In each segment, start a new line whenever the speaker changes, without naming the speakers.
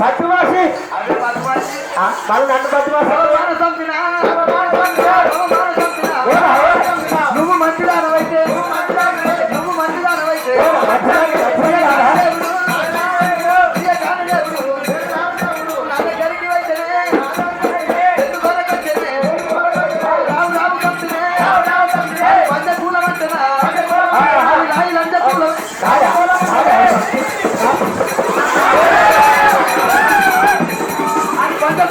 పట్టువాసి మన నన్ను పట్టువాసి
నువ్వు మంచిదానవైతే నువ్వు మంచిదానవైతే రాయ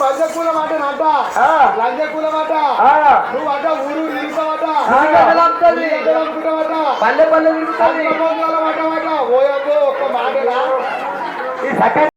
పంచకూల మాట నాట? లంజకూల మాట? నువ్వు అట ఊరు తీసుకోవట
పల్లె పల్లె తిరుగుతుంది
ఓయబ్బో ఒక్క మాట
ఈ సకల